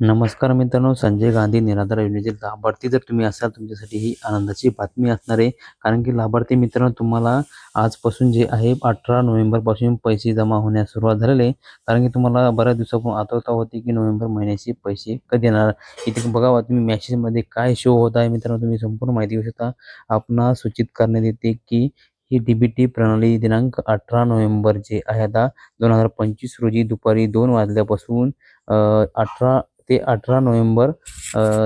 नमस्कार मित्रांनो संजय गांधी निराधार योजनेचे लाभार्थी जर तुम्ही असाल तुमच्यासाठी ही आनंदाची बातमी असणार आहे. कारण की लाभार्थी मित्रांनो तुम्हाला आजपासून जे आहे अठरा नोव्हेंबरपासून पैसे जमा होण्यास सुरुवात झालेली आहे. कारण की तुम्हाला बऱ्याच दिवसापासून आतुरता होती की नोव्हेंबर महिन्याचे पैसे कधी येणार? इथे बघावा तुम्ही मॅसेजमध्ये काय शो होत आहे मित्रांनो तुम्ही संपूर्ण माहिती घेऊ शकता. आपणास सूचित करण्यात येते की ही डी बी टी प्रणाली दिनांक अठरा नोव्हेंबर जे आहे आता दोन हजार पंचवीस रोजी दुपारी दोन वाजल्यापासून अठरा ते अठरा नोव्हेंबर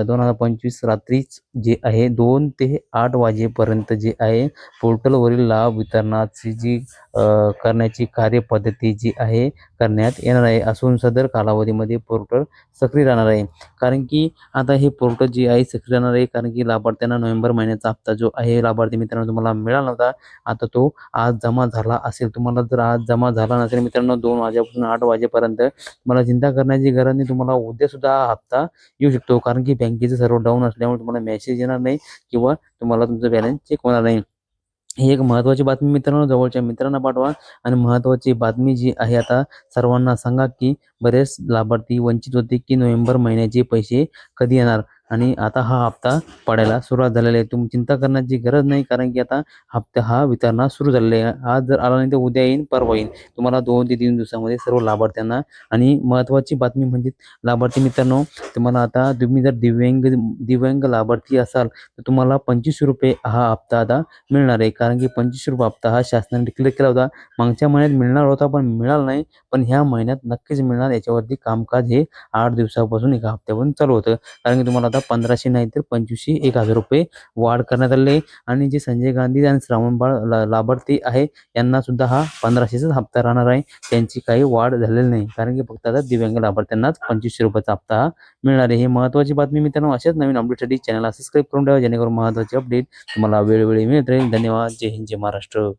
दोन हजार पंचवीस रात्रीच जे आहे दोन ते आठ वाजेपर्यंत जे आहे पोर्टलवरील लाभ वितरणाची जी करण्याची कार्यपद्धती जी आहे करण्यात येणार आहे. असून सदर कालावधीमध्ये पोर्टल सक्रिय राहणार आहे. कारण की आता हे पोर्टल जे आहे सक्रिय राहणार आहे कारण की लाभार्थ्यांना नोव्हेंबर महिन्याचा हप्ता जो आहे लाभार्थी मित्रांनो तुम्हाला मिळाला नव्हता. आता तो आज जमा झाला असेल. तुम्हाला जर आज जमा झाला नसेल मित्रांनो दोन वाजेपासून आठ वाजेपर्यंत मला चिंता करण्याची गरज नाही. तुम्हाला उद्यासुद्धा हप्ता येऊ शकतो. कारण की बँकेचं सर्व डाऊन असल्यामुळे तुम्हाला मेसेज येणार नाही किंवा तुम्हाला तुमचं बॅलन्स चेक होणार नाही. ही एक महत्त्वाची बातमी मित्रांनो जवळच्या मित्रांना पाठवा. आणि महत्त्वाची बातमी जी आहे आता सर्वांना सांगा की बरेच लाभार्थी वंचित होते की नोव्हेंबर महिन्याचे पैसे कधी येणार? आणि आता हा हप्ता पडायला सुरुवात झालेली आहे. तुम्ही चिंता करण्याची गरज नाही कारण की आता हप्ता हा वितरणा सुरू झालेला आहे. आज जर आला नाही तर उद्या येईन परवा येईन. तुम्हाला दोन ते तीन दिवसामध्ये सर्व लाभार्थ्यांना आणि महत्त्वाची बातमी म्हणजे लाभार्थी मित्रांनो तुम्हाला आता तुम्ही जर दिव्यांग दिव्यांग लाभार्थी असाल तर तुम्हाला पंचवीसशे रुपये हा हप्ता आता मिळणार आहे. कारण की पंचवीसशे रुपये हप्ता हा शासनाने डिक्लेअर केला होता. मागच्या महिन्यात मिळणार होता पण मिळाला नाही. पण ह्या महिन्यात नक्कीच मिळणार. याच्यावरती कामकाज हे आठ दिवसापासून एका हप्त्यापासून चालू होतं. कारण की तुम्हाला आता पंधराशे नाही तर पंचवीसशे एक हजार रुपये वाढ करण्यात आले आहे. आणि जे संजय गांधी आणि श्रावणबाळ लाभार्थी आहे यांना सुद्धा हा पंधराशेचाच हप्ता राहणार आहे. त्यांची काही वाढ झालेली नाही. कारण की फक्त आता दिव्यांग लाभार्थ्यांनाच पंचवीसशे रुपयाचा हप्ता हा मिळणार आहे. ही महत्त्वाची बातमी मित्रांनो अशाच नवीन अपडेटसाठी चॅनलला सबस्क्राईब करून ठेवा. जेणेकरून महत्त्वाचे अपडेट तुम्हाला वेळोवेळी मिळत राहील. धन्यवाद. जय हिंद जय महाराष्ट्र.